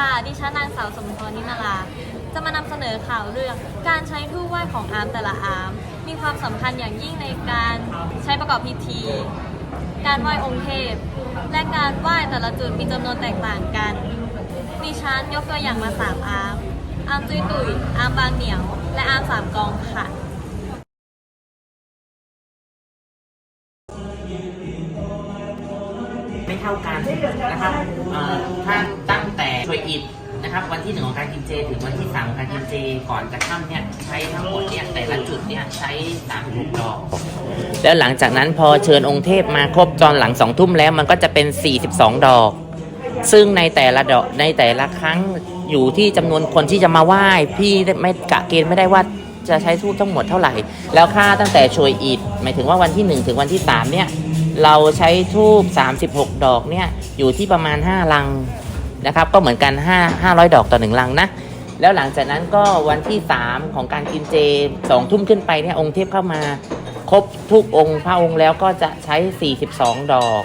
ค่ะ ดิฉันนางสาวสมพรนิมาลา จะมานำเสนอข่าวเรื่องการใช้ทูบไหว้ของอาร์มแต่ละอาร์มมีความสำคัญอย่างยิ่งในการใช้ประกอบพิธี การไหว้องค์เทพ และการไหว้แต่ละจุดมีจำนวนแตกต่างกัน ดิฉันยกตัวอย่างมาสามอาร์มอาร์มตุยตุยอาร์มบางเหนียว และอาร์มสามกองค่ะไม่เท่ากันนะครับถ้าง วยอิดนะครับวันที่หนึ่งของการกินเจถึงวันที่สามของการกินเจก่อนจะค่ำเนี่ยใช้ทั้งหมดเนี่ยแต่ละจุดเนี่ยใช้สามหกดอก แล้วหลังจากนั้นพอเชิญองค์เทพมาครบตอนหลังสองทุ่มแล้วมันก็จะเป็น 42 ดอก ซึ่งในแต่ละดอกในแต่ละครั้งอยู่ที่จำนวนคนที่จะมาไหว้พี่ไม่กะเกณฑ์ไม่ได้ว่าจะใช้ทูบทั้งหมดเท่าไหร่ แล้วค่าตั้งแต่โชยอิดหมายถึงว่าวันที่ 1 ถึงวันที่ 3 เนี่ย เราใช้ทูบ36 ดอกเนี่ย อยู่ที่ประมาณ 5 ลัง นะครับก็เหมือนกัน 5 500 ดอกต่อ 1 ลังนะ แล้วหลังจากนั้นก็วันที่ 3 ของการกินเจสองทุ่มขึ้นไปเนี่ยองค์เทพเข้ามา ครบทุกองค์พระองค์แล้วก็จะใช้ 42 ดอก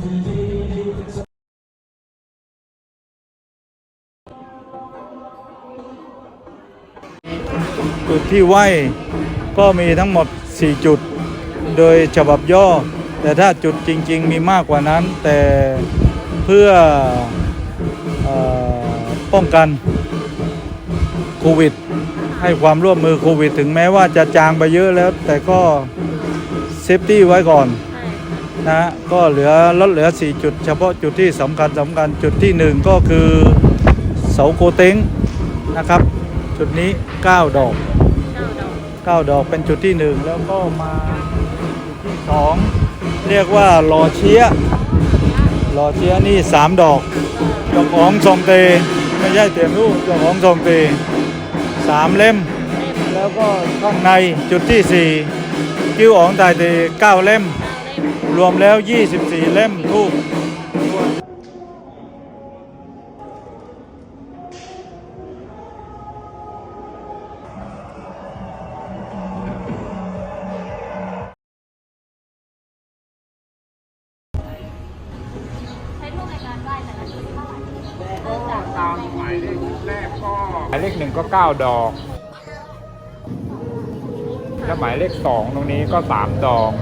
จุดที่ไหวก็มีทั้งหมด 4 จุด โดยฉบับย่อ แต่ถ้าจุดจริง ๆ มีมากกว่านั้น แต่เพื่ออป้องกันโควิด ให้ความร่วมมือโควิด ถึงแม้ว่าจะจางไปเยอะแล้ว แต่ก็เซฟตี้ไว้ก่อน นะฮะก็เหลือลดเหลือ 4 จุด เฉพาะจุดที่สำคัญสำคัญจุดที่ 1 ก็คือเสาโกเต็งนะครับ จุดนี้ 9 ดอก 9 ดอกเป็นจุดที่ 1 แล้วก็มาจุดที่ 2 เรียกว่าหล่อเชียหล่อเชียนี่ 3 ดอกดอกของทรงเต ไม่ใช่เตียมรูปดอกของทรงเตสามเล่ม แล้วก็ข้างในจุดที่ 4 กิ้วของตายเต9เล่ม รวมแล้ว 24 เล่มทูกใช้ทูบในการไหว้แต่ละจุดเท่าไหร่ก็ตามหมายเลขแรกก็หมายเลขหนึ่งก็เก้าดอก แล้วหมายเลขสองตรงนี้ก็สามดอก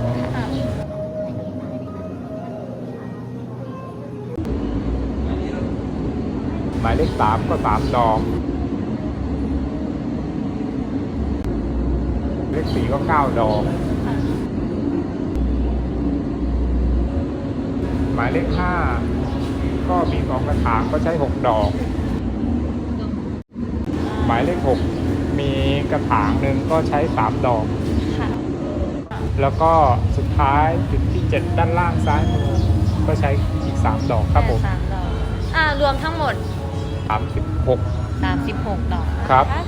หมายเลขสามก็สามดอก เลขสี่ก็เก้าดอก หมายเลขห้าก็มีสองกระถางก็ใช้หกดอก หมายเลขหกมีกระถางหนึ่งก็ใช้สามดอกค่ะแล้วก็สุดท้ายจุดที่เจ็ดด้านล่างซ้ายมือก็ใช้อีกสามดอกครับผม สามดอกอ่ารวมทั้งหมด สามสิบหก36ดอกนะะ ครับอ่า